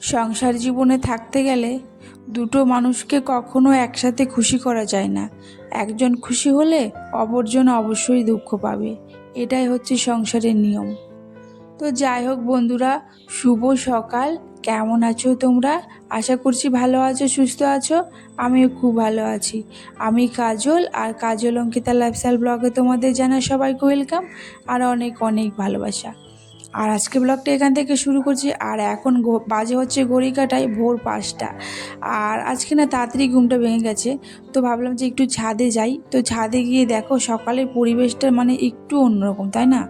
সংসার জীবনে থাকতে গেলে দুটো মানুষকে কখনো একসাথে খুশি করা যায় না। একজন খুশি হলে অপরজন অবশ্যই দুঃখ পাবে। এটাই হচ্ছে সংসারের নিয়ম। তো যাই হোক বন্ধুরা, শুভ সকাল। কেমন আছো তোমরা? আশা করছি ভালো আছো, সুস্থ আছো। আমিও খুব ভালো আছি। আমি কাজল আর কাজল অঙ্কিতা লাইফস্টাইল ব্লগে তোমাদের জানা সবাইকে ওয়েলকাম আর অনেক অনেক ভালোবাসা। আর আজকে ব্লগটা এখান থেকে শুরু করছি। আর এখন বাজে হচ্ছে ঘড়ি ভোর পাঁচটা। আর আজকে না তাড়াতাড়ি ঘুমটা ভেঙে গেছে। তো ভাবলাম যে একটু ছাদে যাই। তো ছাদে গিয়ে দেখো সকালের পরিবেশটা মানে একটু অন্যরকম, তাই না?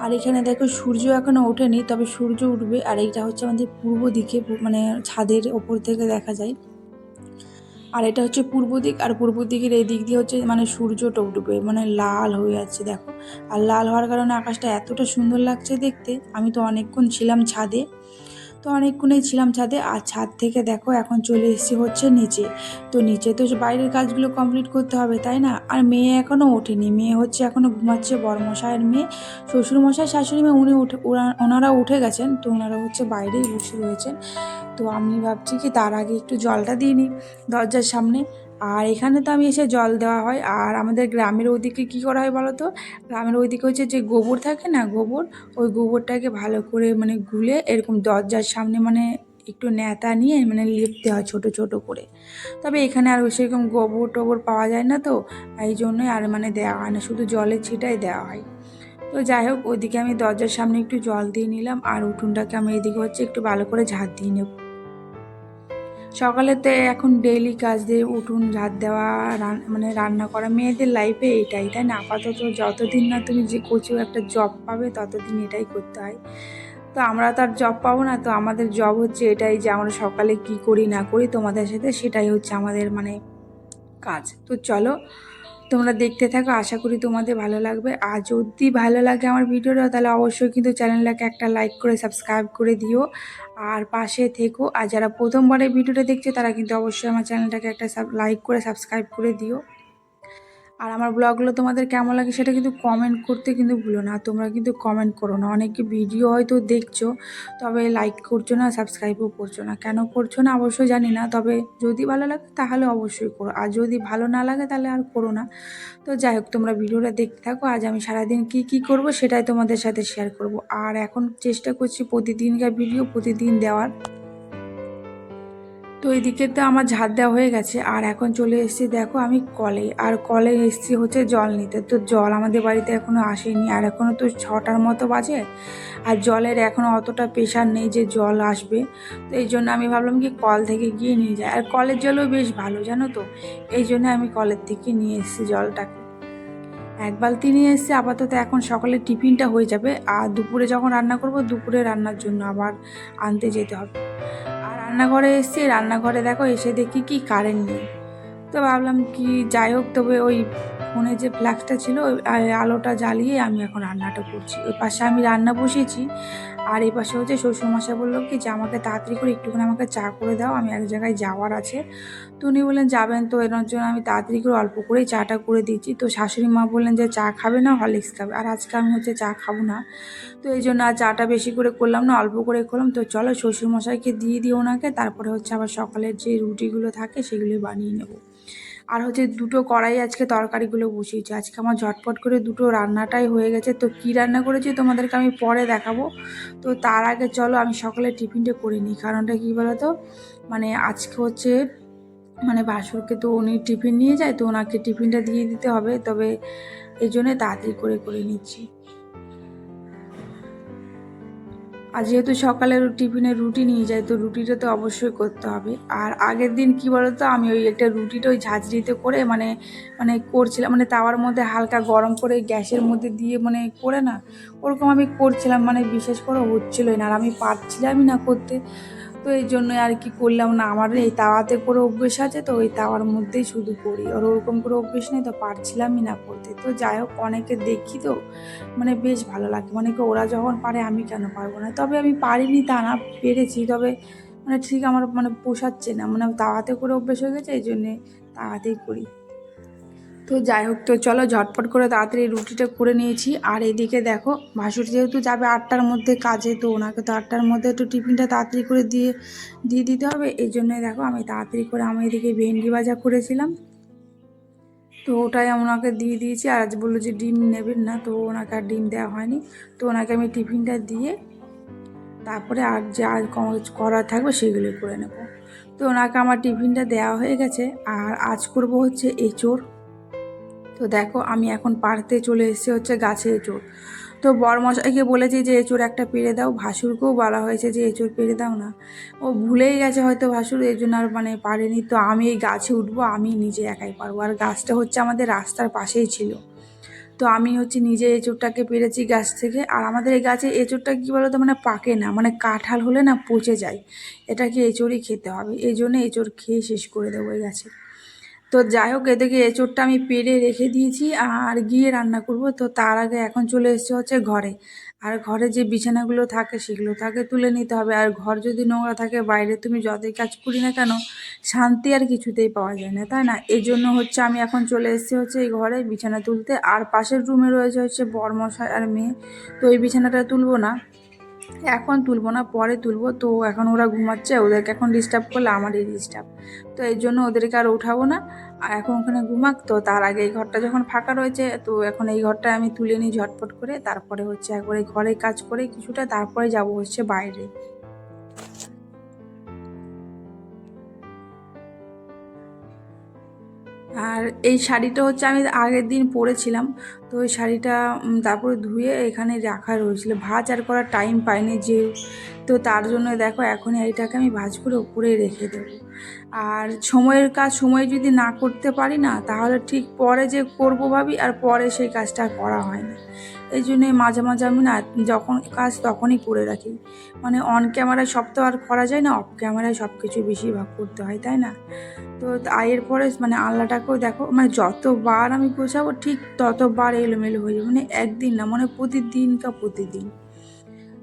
আর এখানে দেখো সূর্য এখনও ওঠেনি, তবে সূর্য উঠবে। আর এইটা হচ্ছে আমাদের পূর্ব দিকে মানে ছাদের ওপর থেকে দেখা যায়। আর এটা হচ্ছে পূর্ব দিক, আর পূর্ব দিকের এই দিক দিয়ে হচ্ছে মানে সূর্য টুপটুপে মানে লাল হয়ে যাচ্ছে দেখো। আর লাল হওয়ার কারণে আকাশটা এতটা সুন্দর লাগছে দেখতে। আমি তো অনেকক্ষণ ছিলাম ছাদে। তো অনেকক্ষণেই ছিলাম ছাদে। আর ছাদ থেকে দেখো এখন চলে এসেছি হচ্ছে নিচে। তো নিচে তো বাইরের কাজগুলো কমপ্লিট করতে হবে, তাই না? আর মেয়ে এখনও ওঠেনি। মেয়ে হচ্ছে এখনও ঘুমাচ্ছে, বড়মশাইয়ের মেয়ে। শ্বশুরমশাই, শাশুড়ি মেয়ে, উনি উঠে ওনারা উঠে গেছেন। তো ওনারা হচ্ছে বাইরেই বসে রয়েছেন। তো আমি ভাবছি কি তার আগে একটু জলটা দিই নিই দরজার সামনে। আর এখানে তো আমি এসে জল দেওয়া হয়। আর আমাদের গ্রামের ওদিকে কী করা হয় বলো তো গ্রামের ওইদিকে হচ্ছে যে গোবর থাকে না গোবর, ওই গোবরটাকে ভালো করে মানে গুলে এরকম দরজার সামনে মানে একটু নেতা নিয়ে মানে লিপতে হয় ছোট ছোট করে। তবে এখানে আর সেরকম গোবর টোবর পাওয়া যায় না তো, এই জন্যই আর মানে দেওয়া হয় না, শুধু জলের ছিটাই দেওয়া হয়। তো যাই হোক, ওইদিকে আমি দরজার সামনে একটু জল দিয়ে নিলাম, আর উঠোনটাকে আমি এদিকে হচ্ছে একটু ভালো করে ঝাঁট দিয়ে নেব। সকালেতে এখন ডেইলি কাজ দিয়ে উঠুন ঝাঁট দেওয়া মানে রান্না করা। মেয়েদের লাইফে এটাই, তাই না? আপাতত যতদিন না তুমি যে কোচিও একটা জব পাবে, ততদিন এটাই করতে হয়। তো আমরা তো আর জব পাবো না, তো আমাদের জব হচ্ছে এটাই যে আমরা সকালে কি করি, না করি তোমাদের সাথে, সেটাই হচ্ছে আমাদের মানে কাজ। তো চলো তোমরা দেখতে থাকো, আশা করি তোমাদের ভালো লাগবে। আর যদি ভালো লাগে আমার ভিডিওটা, তাহলে অবশ্যই কিন্তু চ্যানেলটাকে একটা লাইক করে, সাবস্ক্রাইব করে দিও। আর পাশে থেকো, আর যারা প্রথমবারে ভিডিওটা দেখছে, তারা কিন্তু অবশ্যই আমার চ্যানেলটাকে একটা লাইক করে, সাবস্ক্রাইব করে দিও। আর আমার ব্লগগুলো তোমাদের কেমন লাগে সেটা কিন্তু কমেন্ট করতে কিন্তু ভুলো না। তোমরা কিন্তু কমেন্ট করো না। অনেকে ভিডিও হয়তো দেখছ, তবে লাইক করছ না সাবস্ক্রাইবও করছ না। কেন করছ না অবশ্যই জানি না, তবে যদি ভালো লাগে তাহলে অবশ্যই করো। আর যদি ভালো না লাগে তাহলে আর করো না। তো যাই হোক, তোমরা ভিডিওটা দেখতে থাকো। আজ আমি সারাদিন কি কি করব সেটাই তোমাদের সাথে শেয়ার করব। আর এখন চেষ্টা করছি প্রতিদিনকার ভিডিও প্রতিদিন দেওয়ার। তো এদিকে তো আমার ঝাড় দেওয়া হয়ে গেছে। আর এখন চলে এসেছি, দেখো আমি কলে। আর কলে এসেছি হচ্ছে জল নিতে। তো জল আমাদের বাড়িতে এখনও আসেনি। আর এখনও তো ছটার মতো বাজে। আর জলের এখনও অতটা প্রেশার নেই যে জল আসবে। তো এই জন্য আমি ভাবলাম কি কল থেকে গিয়ে নিয়ে যাই। আর কলের জলও বেশ ভালো, জানো তো? এই জন্য আমি কলের থেকে নিয়ে এসেছি জলটাকে। এক বালতি নিয়ে এসেছি। আপাতত এখন সকালে টিফিনটা হয়ে যাবে। আর দুপুরে যখন রান্না করব, দুপুরে রান্নার জন্য আবার আনতে যেতে হবে। রান্নাঘরে এসছি, রান্নাঘরে দেখো এসে দেখি কি কারেন্ট নেই। তো ভাবলাম কি যাই হোক, তবে ওই ফোনে যে ফ্ল্যাক্সটা ছিল আলোটা জ্বালিয়ে আমি এখন রান্নাটা করছি। ওই পাশে আমি রান্না বসিয়েছি। আর এই পাশে হচ্ছে শ্বশুরমশাই বলল কি যে, আমাকে তাড়াতাড়ি করে একটুখানি আমাকে চা করে দাও, আমি এক জায়গায় যাওয়ার আছে। তো উনি বললেন, যাবেন তো, এর জন্য আমি তাড়াতাড়ি করে অল্প করেই চাটা করে দিচ্ছি। তো শাশুড়ি মা বললেন যে, চা খাবে না, হরলিক্স খাবে। আর আজকে আমি হচ্ছে চা খাব না। তো এই জন্য আর চাটা বেশি করে করলাম না, অল্প করে করলাম। তো চলো, শ্বশুরমশাইকে দিয়ে দিই ওনাকে, তারপরে হচ্ছে আবার সকালের যে রুটিগুলো থাকে সেগুলো বানিয়ে নেব। আর হচ্ছে দুটো কড়াই আজকে তরকারিগুলো বসিয়েছি। আজকে আমার ঝটপট করে দুটো রান্নাটাই হয়ে গেছে। তো কী রান্না করেছি তোমাদেরকে আমি পরে দেখাবো। তো তার আগে চলো আমি সকালে টিফিনটা করে নিই। কারণটা কী বলতো? মানে আজকে হচ্ছে মানে ভাসুরকে তো উনি টিফিন নিয়ে যায়, তো ওনাকে টিফিনটা দিয়ে দিতে হবে। তবে এই জন্যে তাড়াতাড়ি করে করে নিচ্ছি। আর যেহেতু সকালে টিফিনে রুটি নিয়ে যাই তো রুটিটা তো অবশ্যই করতে হবে। আর আগের দিন কি বলতো, আমি ওই একটা রুটিটা ওই ঝাঁঝরিতে করে মানে মানে করছিলাম মানে তাওয়ার মধ্যে হালকা গরম করে গ্যাসের মধ্যে দিয়ে মানে করে না, ওরকম আমি করছিলাম মানে বিশেষ করে হচ্ছিলোই না। আর আমি পারছিলামই না করতে। তো এই জন্য আর কি করলাম না। আমার এই তাওয়াতে করে অভ্যেস আছে তো ওই তাওয়ার মধ্যেই শুধু করি আর ওরকম করে অভ্যেস নেই তো পারছিলামই না করতে তো যাই হোক, অনেকে দেখি তো মানে বেশ ভালো লাগে। অনেকে ওরা যখন পারে আমি কেন পারব না? তবে আমি পারিনি তা না, পেরেছি। তবে মানে ঠিক আমার মানে পোষাচ্ছে না। মানে তাওয়াতে করে অভ্যেস হয়ে গেছে, এই জন্যে তাড়াতেই করি। তো যাই হোক, তো চলো ঝটপট করে তাড়াতাড়ি রুটিটা করে নিয়েছি। আর এদিকে দেখো, ভাসুর যেহেতু যাবে আটটার মধ্যে কাজে, তো ওনাকে তো আটটার মধ্যে একটু টিফিনটা তাড়াতাড়ি করে দিয়ে দিয়ে দিতে হবে। এই জন্যই দেখো, আমি তাড়াতাড়ি করে আমি এদিকে ভেন্ডি ভাজা করেছিলাম। তো ওটাই ওনাকে দিয়ে দিয়েছি। আর আজ বলল যে ডিম নেবেন না, তো ওনাকে আর ডিম দেওয়া হয়নি। তো ওনাকে আমি টিফিনটা দিয়ে, তারপরে আর যা করার থাকবে সেগুলো করে নেব। তো ওনাকে আমার টিফিনটা দেওয়া হয়ে গেছে। আর আজ করব হচ্ছে এঁচোড়। তো দেখো আমি এখন পাড়তে চলে এসেছি হচ্ছে গাছে এঁচোড়। তো বরমশাইকে বলেছি যে এঁচোড় একটা পেরে দাও, ভাসুরকেও বলা হয়েছে যে এঁচোড় পেরে দাও না। ও ভুলেই গেছে হয়তো ভাসুর এই জন্য আর মানে পারেনি। তো আমি এই গাছে উঠবো, আমি নিজে একাই পারব। আর গাছটা হচ্ছে আমাদের রাস্তার পাশেই ছিল। তো আমি হচ্ছে নিজে এঁচোড়টাকে পেরেছি গাছ থেকে। আর আমাদের এই গাছে এঁচোড়টা কী বলো তো মানে পাকে না মানে কাঁঠাল হলে না পচে যায়। এটাকে এঁচোড়ই খেতে হবে। এই জন্য এঁচোড় খেয়ে শেষ করে দেবো এই গাছে। তো যাই হোক, এদিকে এঁচোড়টা আমি পেরে রেখে দিয়েছি আর গিয়ে রান্না করব। তো তার আগে এখন চলে এসেছে হচ্ছে ঘরে। আর ঘরে যে বিছানাগুলো থাকে সেগুলো তাকে তুলে নিতে হবে। আর ঘর যদি নোংরা থাকে, বাইরে তুমি যতই কাজ করি না কেন, শান্তি আর কিছুতেই পাওয়া যায় না, তাই না? এই জন্য হচ্ছে আমি এখন চলে এসেছি হচ্ছে এই ঘরে বিছানা তুলতে। আর পাশের রুমে রয়েছে হচ্ছে বরমশাই আর মেয়ে। তো এই বিছানাটা তুলবো না। এখন তুলবো না, পরে তুলবো। তো এখন ওরা ঘুমাচ্ছে, ওদেরকে এখন ডিস্টার্ব করলে আমারই ডিস্টার্ব তো এই জন্য ওদেরকে আর উঠাবো না। আর এখন ওখানে ঘুমাক, তো তার আগে এই ঘরটা যখন ফাঁকা রয়েছে, তো এখন এই ঘরটা আমি তুলে নিই ঝটপট করে। তারপরে হচ্ছে একবারে ঘরে কাজ করে কিছুটা, তারপরে যাব হচ্ছে বাইরে। আর এই শাড়িটা হচ্ছে আমি আগের দিন পরেছিলাম, তো ওই শাড়িটা তারপরে ধুয়ে এখানে রাখা রয়েছিল। ভাজ আর করার টাইম পাইনি যে তো তার জন্য দেখো এখন এইটাকে আমি ভাজ করে উপরে রেখে দেবো। আর সময়ের কাজ, সময় যদি না করতে পারি না, তাহলে ঠিক পরে যে করব ভাবি, আর পরে সেই কাজটা করা হয় না। এই জন্যে মাঝে মাঝে আমি না যখন কাজ তখনই করে রাখি। মানে অন ক্যামেরায় সব তো আর করা যায় না অফ ক্যামেরায় সব কিছু বেশিরভাগ করতে হয়, তাই না? তো তা- এরপরে মানে আলনাটাকেও দেখো মানে যতবার আমি গোছাবো ঠিক ততবার এলোমেলো হয়ে যাবে মানে একদিন না মানে প্রতিদিন কা প্রতিদিন।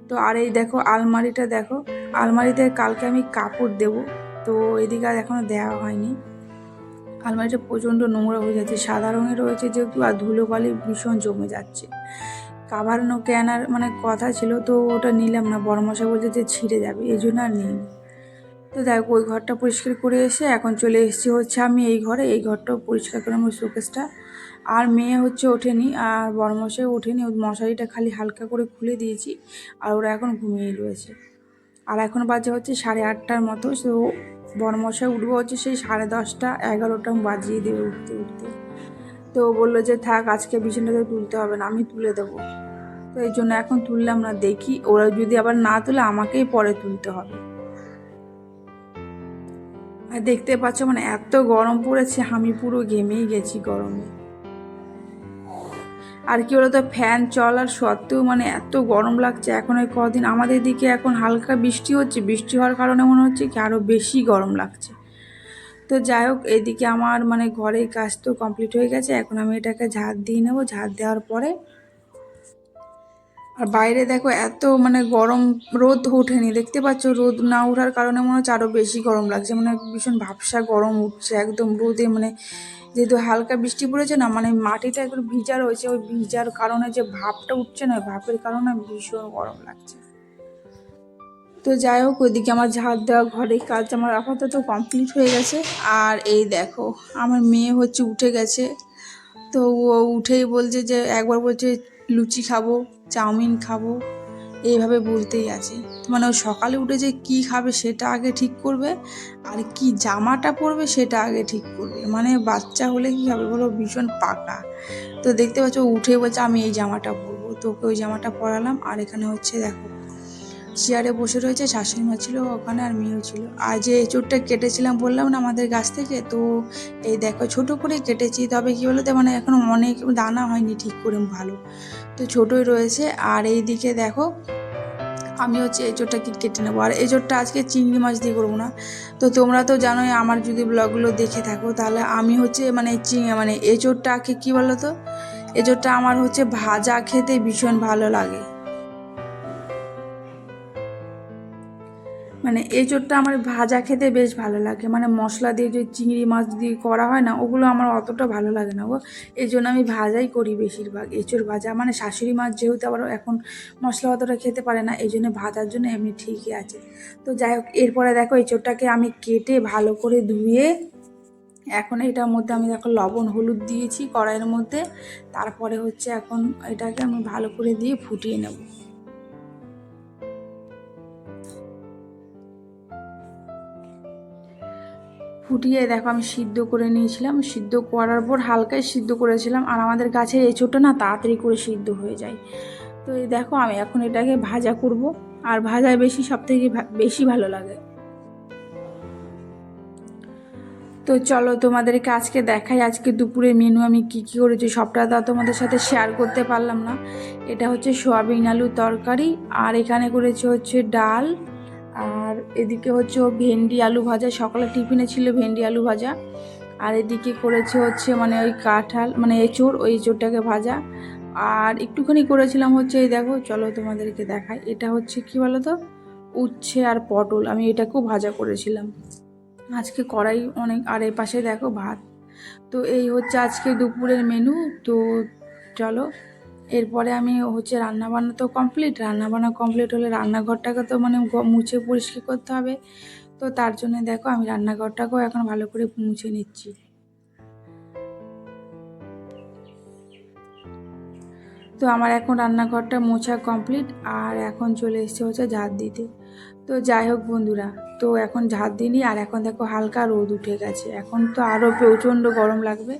তো আর এই দেখো আলমারিটা দেখো, আলমারিতে কালকে আমি কাপড় দেবো, তো এদিকে আর এখনও দেওয়া হয়নি। আলমারিটা প্রচণ্ড নোংরা হয়ে যাচ্ছে, সাদা রঙের রয়েছে যেহেতু আর ধুলো ধুলোবালি ভীষণ জমে যাচ্ছে। কাভারানো কেনার মানে কথা ছিল তো ওটা নিলাম না বড়মশা বলছে যে ছিঁড়ে যাবে, এই জন্য আর নিই তো দেখো, ওই ঘরটা পরিষ্কার করে এসে এখন চলে এসেছি হচ্ছে আমি এই ঘরে, এই ঘরটাও পরিষ্কার করে আমার শোকেসটা। আর মেয়ে হচ্ছে ওঠেনি, আর বড়মশাই ওঠেনি ওই মশারিটা খালি হালকা করে খুলে দিয়েছি, আর ওরা এখন ঘুমিয়ে রয়েছে। আর এখন বাজে হচ্ছে সাড়ে আটটার মতো, তো বড়মশাই উঠবো হচ্ছে সেই সাড়ে দশটা, এগারোটা বাজিয়ে দেবে উঠতে উঠতে। তো বলল যে, থাক, আজকে বিছানাটা তুলতে হবে না, আমি তুলে দেবো। তো এই জন্য এখন তুললাম না, দেখি ওরা যদি আবার না তুলে, আমাকেই পরে তুলতে হবে। আর দেখতে পাচ্ছ মানে এত গরম পড়েছে, আমি পুরো ঘেমেই গেছি গরমে। আর কি বলতো, ফ্যান চলার সত্ত্বেও মানে এত গরম লাগছে। এখন ওই কদিন আমাদের দিকে এখন হালকা বৃষ্টি হচ্ছে। বৃষ্টি হওয়ার কারণে মনে হচ্ছে কি আরও বেশি গরম লাগছে। তো যাই হোক, এদিকে আমার মানে ঘরের কাজ তো কমপ্লিট হয়ে গেছে। এখন আমি এটাকে ঝাড় দিয়ে নেব। ঝাড় দেওয়ার পরে আর বাইরে দেখো এত মানে গরম, রোদ ওঠেনি। দেখতে পাচ্ছ রোদ না ওঠার কারণে মনে হচ্ছে আরও বেশি গরম লাগছে। মানে ভীষণ ভাবসা গরম উঠছে একদম রোদে। মানে যেহেতু হালকা বৃষ্টি পড়েছে না মানে মাটিটা একটু ভিজা রয়েছে। ওই ভিজার কারণে যে ভাপটা উঠছে না ভাপের কারণে ভীষণ গরম লাগছে। তো যাই হোক, ওইদিকে আমার ঝাড় দেওয়া ঘরে কাজ আমার আপাতত কমপ্লিট হয়ে গেছে। আর এই দেখো, আমার মেয়ে হচ্ছে উঠে গেছে। তো ও উঠেই বলছে যে, একবার বলছে, লুচি খাব। চাউমিন খাব, এইভাবে বলতেই আছে। মানে ও সকালে উঠে যে কি খাবে সেটা আগে ঠিক করবে, আর কি জামাটা পরবে সেটা আগে ঠিক করবে। মানে বাচ্চা হলে কি হবে বলো, ভীষণ পাকা তো দেখতে পাচ্ছ উঠে বলছে, আমি এই জামাটা পরবো। তোকে ওই জামাটা পরালাম, আর এখানে হচ্ছে দেখো চেয়ারে বসে রয়েছে শাশুড়ি মা ছিল ওখানে আর মেয়েও ছিল। আর যে এঁচোড়টা কেটেছিলাম বললাম না আমাদের গাছ থেকে, তো এই দেখো ছোট করে কেটেছি, তবে কী বলতো মানে এখনও অনেক দানা হয়নি ঠিক করে ভালো। তো ছোটোই রয়েছে, আর এই দিকে দেখো আমি হচ্ছে এঁচোড়টাকে কেটে নেব। আর এঁচোড়টা আজকে চিংড়ি মাছ দিয়ে করব না। তো তোমরা তো জানোই আমার যদি ব্লগগুলো দেখে থাকো, তাহলে আমি হচ্ছে মানে চিংড়ি মানে এঁচোড়টাকে কী বলো তো এঁচোড়টা আমার হচ্ছে ভাজা খেতে ভীষণ ভালো লাগে। মানে এঁচোড়টা আমার ভাজা খেতে বেশ ভালো লাগে। মানে মশলা দিয়ে যে চিংড়ি মাছ দিয়ে করা হয় না, ওগুলো আমার অতটা ভালো লাগে না গো। এই জন্য আমি ভাজাই করি বেশিরভাগ। এঁচোড় ভাজা মানে শাশুড়ি মাছ যেহেতু আবার এখন মশলা অতটা খেতে পারে না এই জন্য ভাজার জন্য এমনি ঠিকই আছে। তো যাই হোক, এরপরে দেখো এঁচোড়টাকে আমি কেটে ভালো করে ধুয়ে, এখন এটার মধ্যে আমি দেখো লবণ, হলুদ দিয়েছি কড়াইয়ের মধ্যে। তারপরে হচ্ছে এখন এটাকে আমি ভালো করে দিয়ে ফুটিয়ে নেব। ফুটিয়ে দেখো আমি সিদ্ধ করে নিয়েছিলাম। সিদ্ধ করার পর হালকাই সিদ্ধ করেছিলাম। আর আমাদের গাছের এঁচোড়টা না তাড়াতাড়ি করে সিদ্ধ হয়ে যায়। তো এই দেখো আমি এখন এটাকে ভাজা করব। আর ভাজায় বেশি সব থেকে বেশি ভালো লাগে। তো চলো তোমাদেরকে আজকে দেখাই। আজকে দুপুরে মেনু আমি কি কি করেছি সবটা তো তোমাদের সাথে শেয়ার করতে পারলাম না। এটা হচ্ছে সোয়াবিন আলু তরকারি। আর এখানে করেছি হচ্ছে ডাল। এদিকে হচ্ছে ও ভেন্ডি আলু ভাজা, সকালে টিফিনে ছিল ভেন্ডি আলু ভাজা। আর এদিকে করেছে হচ্ছে মানে ওই কাঁঠাল মানে এঁচোড়, ওই এঁচোড়টাকে ভাজা। আর একটুখানি করেছিলাম হচ্ছে এই দেখো, চলো তোমাদেরকে দেখাই। এটা হচ্ছে কি বলো তো উচ্ছে আর পটল। আমি এটাকেও ভাজা করেছিলাম। আজকে কড়াই অনেক, আর এ পাশে দেখো ভাত। তো এই হচ্ছে আজকে দুপুরের মেনু তো চলো এরপরে আমি হচ্ছে রান্নাবান্না তো কমপ্লিট রান্নাবান্না কমপ্লিট হলে রান্নাঘরটাকে তো মানে মুছে পরিষ্কার করতে হবে। তো তার জন্য দেখো আমি রান্নাঘরটাকেও এখন ভালো করে মুছে নিচ্ছি। তো আমার এখন রান্নাঘরটা মোছা কমপ্লিট আর এখন চলে এসছে হচ্ছে ঝাড় দিতে। তো যাই হোক বন্ধুরা তো এখন ঝাড় দিইনি, আর এখন দেখো হালকা রোদ উঠে গেছে। এখন তো আরও প্রচণ্ড গরম লাগবে।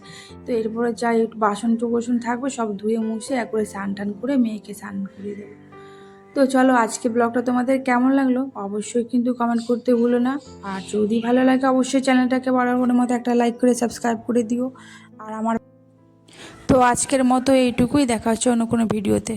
তো এরপরে যাই, একটু বাসন টুকুসন থাকবে, সব ধুয়ে মুছে একবারে স্নান টান করে মেয়েকে স্নান করিয়ে দেবো। তো চলো আজকে ব্লগটা তোমাদের কেমন লাগল? অবশ্যই কিন্তু কমেন্ট করতে ভুলো না। আর যদি ভালো লাগে, অবশ্যই চ্যানেলটাকে বরাবরের মতো একটা লাইক করে সাবস্ক্রাইব করে দিও। আর আমার তো আজকের মতো এইটুকুই, দেখা হচ্ছে অন্য কোনো ভিডিওতে